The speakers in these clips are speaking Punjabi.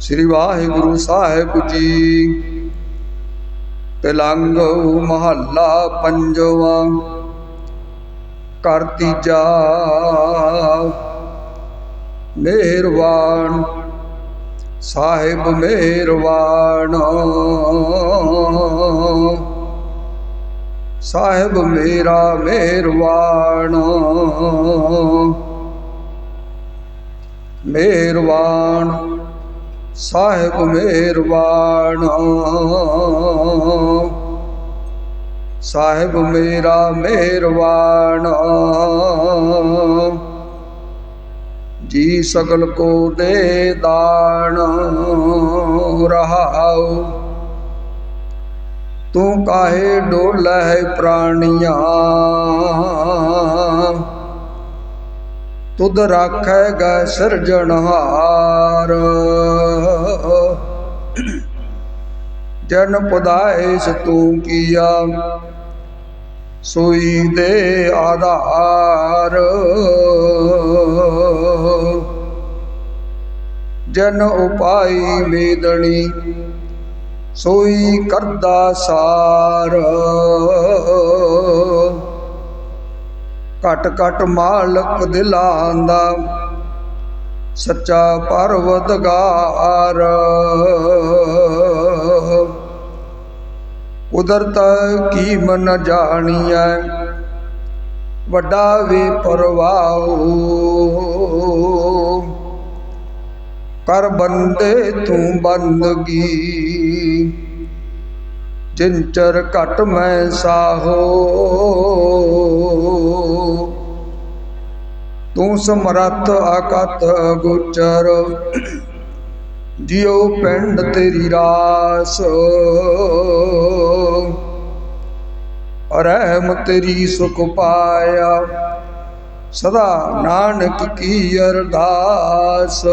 ਸ੍ਰੀ ਵਾਹਿਗੁਰੂ ਸਾਹਿਬ ਜੀ ਤਲੰਗ ਮਹੱਲਾ ਪੰਜਵਾ ਕਰ ਤੀਜਾ ਮਿਹਰਬਾਨ ਸਾਹਿਬ ਮਿਹਰਬਾਨ। ਸਾਹਿਬ ਮੇਰਾ ਮਿਹਰਬਾਨ ਮਿਹਰਬਾਨ ਸਾਹਿਬ ਮਿਹਰਬਾਨ ਸਾਹਿਬ ਮੇਰਾ ਮਿਹਰਬਾਨ ਜੀ ਸਗਲ ਕੋ ਦੇ ਦਾਨ। ਰਹਾਉ ਤੂੰ ਕਾਹੇ ਡੋਲਹਿ ਪ੍ਰਾਣੀਆਂ? ਤੁਧ ਰਾਖੈਗਾ ਸਿਰਜਣਹਾਰ ਜਨ ਪਦਾਇਸ ਤੂੰ ਕੀਆ, ਸੋਈ ਦੇ ਆਧਾਰ। ਜਨ ਉਪਾਈ ਮੇਦਣੀ ਸੋਈ ਕਰਦਾ ਸਾਰ। ਘਟ ਘਟ ਮਾਲਕ ਦਿਲਾਂ ਦਾ ਸੱਚਾ ਪਰਵਤਗਾਰ ਕੁਦਰਤ ਕੀ ਮਨ ਜਾਣੀਐ, ਵੱਡਾ ਵੀ ਪਰਵਾਉ। ਕਰ ਬੰਦੇ ਤੂੰ ਬੰਦਗੀ। ਜਿੰਚਰ ਘਟ ਮੈਂ ਸਾਹੋ। ਤੂੰ ਸਮਰੱਥ ਆਕਤ ਗੁਚਰ ਜਿਉ ਪਿੰਡ ਤੇਰੀ ਰਾਸ। ਰਹਿਮ ਤੇਰੀ ਸੁਖ ਪਾਇਆ, ਸਦਾ ਨਾਨਕ ਕੀ ਅਰਦਾਸ।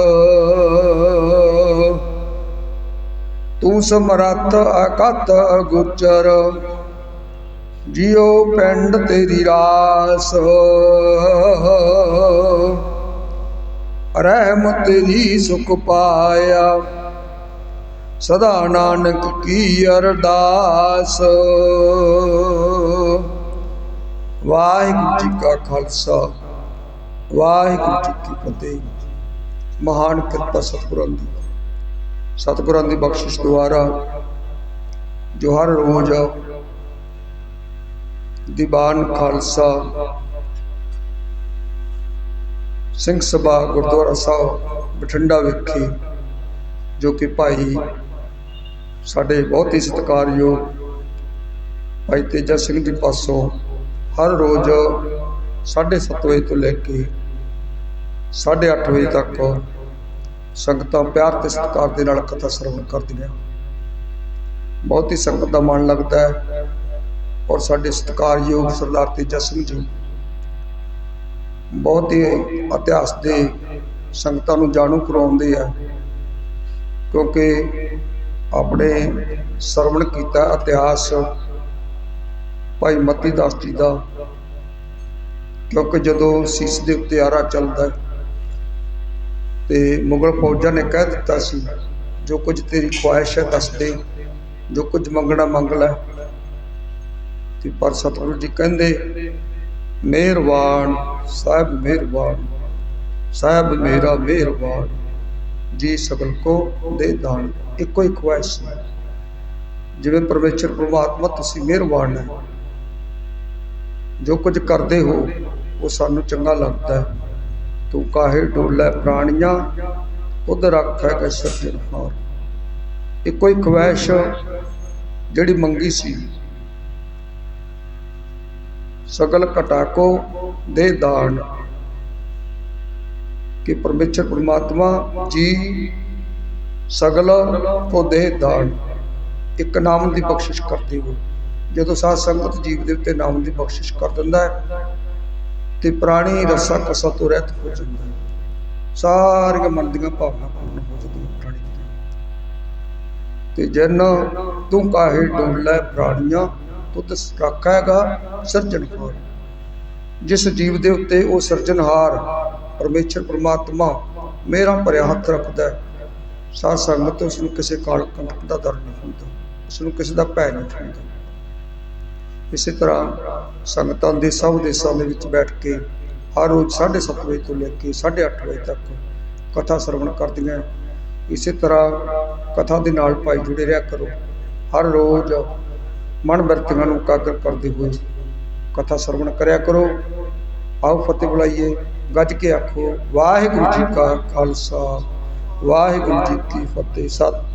ਤੂੰ ਸਮਰੱਥ ਅਕਤ ਗੁਚਰ ਜਿਉ ਪਿੰਡ ਤੇਰੀ ਰਾਸ। ਰਹਿਮ ਤੇਰੀ ਸੁਖ ਪਾਇਆ, ਸਦਾ ਨਾਨਕ ਕੀ ਅਰਦਾਸ। ਵਾਹਿਗੁਰੂ ਜੀ ਕਾ ਖਾਲਸਾ, ਵਾਹਿਗੁਰੂ ਜੀ ਕੀ ਫਤਿਹ। ਮਹਾਨ ਕਿਰਪਾ ਸਤਿਗੁਰਾਂ ਦੀ। ਸਤਿਗੁਰਾਂ ਦੀ ਬਖਸ਼ਿਸ਼ ਦੁਆਰਾ ਜੋ ਹਰ ਰੋਜ਼ ਦੀਵਾਨ ਖਾਲਸਾ, ਸਿੰਘ ਸਭਾ, ਗੁਰਦੁਆਰਾ ਸਾਹਿਬ, ਬਠਿੰਡਾ ਵਿਖੇ ਜੋ ਕਿ ਭਾਈ ਸਾਡੇ ਬਹੁਤ ਹੀ ਸਤਿਕਾਰਯੋਗ ਭਾਈ ਤੇਜਾ ਸਿੰਘ ਜੀ ਪਾਸੋਂ ਹਰ ਰੋਜ਼ 7:30 ਵਜੇ ਤੋਂ ਲੈ ਕੇ 8:30 ਵਜੇ ਤੱਕ ਸੰਗਤਾਂ ਪਿਆਰ ਤੇ ਸਤਿਕਾਰ ਦੇ ਨਾਲ ਕਥਾ ਸਰਵਣ ਕਰਦੀਆਂ। ਬਹੁਤ ਹੀ ਸੰਗਤ ਦਾ ਮਨ ਲੱਗਦਾ ਹੈ ਔਰ ਸਾਡੇ ਸਤਿਕਾਰਯੋਗ ਸਰਦਾਰ ਤੇਜਾ ਸਿੰਘ ਜੀ ਬਹੁਤ ਹੀ ਇਤਿਹਾਸ ਦੇ ਸੰਗਤਾਂ ਨੂੰ ਜਾਣੂ ਕਰਵਾਉਂਦੇ ਆ ਕਿਉਂਕਿ ਆਪਣੇ ਸਰਵਣ ਕੀਤਾ ਇਤਿਹਾਸ ਭਾਈ ਮਤੀ ਦਾਸ ਜੀ ਦਾ ਕਿਉਂਕਿ ਜਦੋਂ ਸੀਸ ਦੇ ਉੱਤੇ ਆਰਾ ਚੱਲਦਾ ਹੈ ਤੇ ਮੁਗਲ ਫੌਜਾਂ ਨੇ ਕਹਿ ਦਿੱਤਾ ਸੀ, ਜੋ ਕੁਝ ਤੇਰੀ ਖੁਆਇਸ਼ ਹੈ ਦੱਸ ਦੇ, ਜੋ ਕੁਝ ਮੰਗਣਾ ਮੰਗ ਲੈ। ਤੇ ਪਰ ਸਤਿਗੁਰੂ ਜੀ ਕਹਿੰਦੇ, ਮਿਹਰਬਾਨ, ਸਾਹਿਬ ਮਿਹਰਬਾਨ, ਸਾਹਿਬ ਮੇਰਾ ਮਿਹਰਬਾਨ, ਜੀ ਸਗਲ ਕੋ ਦੇ ਦਾਨ, ਇੱਕੋ ਹੀ ਖੁਆਇਸ਼ ਸੀ ਜਿਵੇਂ ਪਰਮੇਸ਼ਰ ਪ੍ਰਮਾਤਮਾ ਤੁਸੀਂ ਮਿਹਰਬਾਨ ਹੈ। ਜੋ ਕੁਝ ਕਰਦੇ ਹੋ, ਉਹ ਸਾਨੂੰ ਚੰਗਾ ਲੱਗਦਾ ਹੈ। ਤੂੰ ਕਾਹੇ ਡੋਲੇ ਪ੍ਰਾਣੀਆਂ? ਉਧ ਰੱਖੈ ਕੈ ਸਿਰਜਣਹਾਰ ਇੱਕੋ ਹੀ ਖੁਆਇਸ਼ ਜਿਹੜੀ ਮੰਗੀ ਸੀ। ਸਗਲ ਘਟਾਕੋ ਦੇ ਦਾਨ। ਕਿ ਪਰਮੇਸ਼ਰ ਪ੍ਰਮਾਤਮਾ ਜੀ ਸਗਲ ਕੋ ਦੇ ਦਾਨ। ਇੱਕ ਨਾਮ ਦੀ ਬਖਸ਼ਿਸ਼ ਕਰਦੇ ਹੋ ਜਦੋਂ ਸਾਧ ਸੰਗਤ ਜੀਵ ਦੇ ਉੱਤੇ ਨਾਮ ਦੀ ਬਖਸ਼ਿਸ਼ ਕਰ ਦਿੰਦਾ ਹੈ ਤੇ ਪ੍ਰਾਣੀ ਰਸਾ ਕਸਾ ਤੋਂ ਰਹਿਤ ਹੋ ਜਾਂਦਾ ਹੈ। ਸਾਰੀਆਂ ਮਨ ਦੀਆਂ ਭਾਵਨਾ ਪੂਰਨ ਹੋ ਜਾਂਦੀਆਂ ਪ੍ਰਾਣੀ ਦੀਆਂ ਤੇ ਜਨ ਤੂੰ ਕਾਹੇ ਡੋਲੇ ਪ੍ਰਾਣੀਆਂ ਤੁਧ ਰੱਖੇਗਾ ਸਿਰਜਣਹਾਰ ਜਿਸ ਜੀਵ ਦੇ ਉੱਤੇ ਉਹ ਸਿਰਜਣਹਾਰ ਪਰਮੇਸ਼ਰ, ਪ੍ਰਮਾਤਮਾ ਮੇਰਾ ਭਰਿਆ ਹੱਥ ਰੱਖਦਾ ਹੈ। ਸਾਧ ਸੰਗਤ ਉਸ ਨੂੰ ਕਿਸੇ ਕਾਲ ਕੰਟ ਦਾ ਦਰ ਨਹੀਂ ਹੁੰਦਾ। ਉਸ ਨੂੰ ਕਿਸੇ ਦਾ ਭੈ ਨਹੀਂ ਹੁੰਦਾ। ਇਸੇ ਤਰ੍ਹਾਂ ਸੰਗਤਾਂ ਦੇ ਸਭ ਦੇਸ਼ਾਂ ਦੇ ਵਿੱਚ ਬੈਠ ਕੇ ਹਰ ਰੋਜ਼ 7:30 ਵਜੇ ਤੋਂ ਲੈ ਕੇ 8:30 ਵਜੇ ਤੱਕ ਕਥਾ ਸਰਵਣ ਕਰਦੀਆਂ। ਇਸੇ ਤਰ੍ਹਾਂ ਕਥਾ ਦੇ ਨਾਲ ਭਾਈ ਜੁੜੇ ਰਿਹਾ ਕਰੋ। ਹਰ ਰੋਜ਼ ਮਨ ਵਰਤੀਆਂ ਨੂੰ ਕਾਗਰ ਕਰਦੇ ਹੋਏ ਕਥਾ ਸਰਵਣ ਕਰਿਆ ਕਰੋ। ਆਓ ਫਤਿਹ ਬੁਲਾਈਏ। ਗੱਜ ਕੇ ਆਖੋ, ਵਾਹਿਗੁਰੂ ਜੀ ਕਾ ਖਾਲਸਾ, ਵਾਹਿਗੁਰੂ ਜੀ ਕੀ ਫਤਿਹ। ਸਤਿ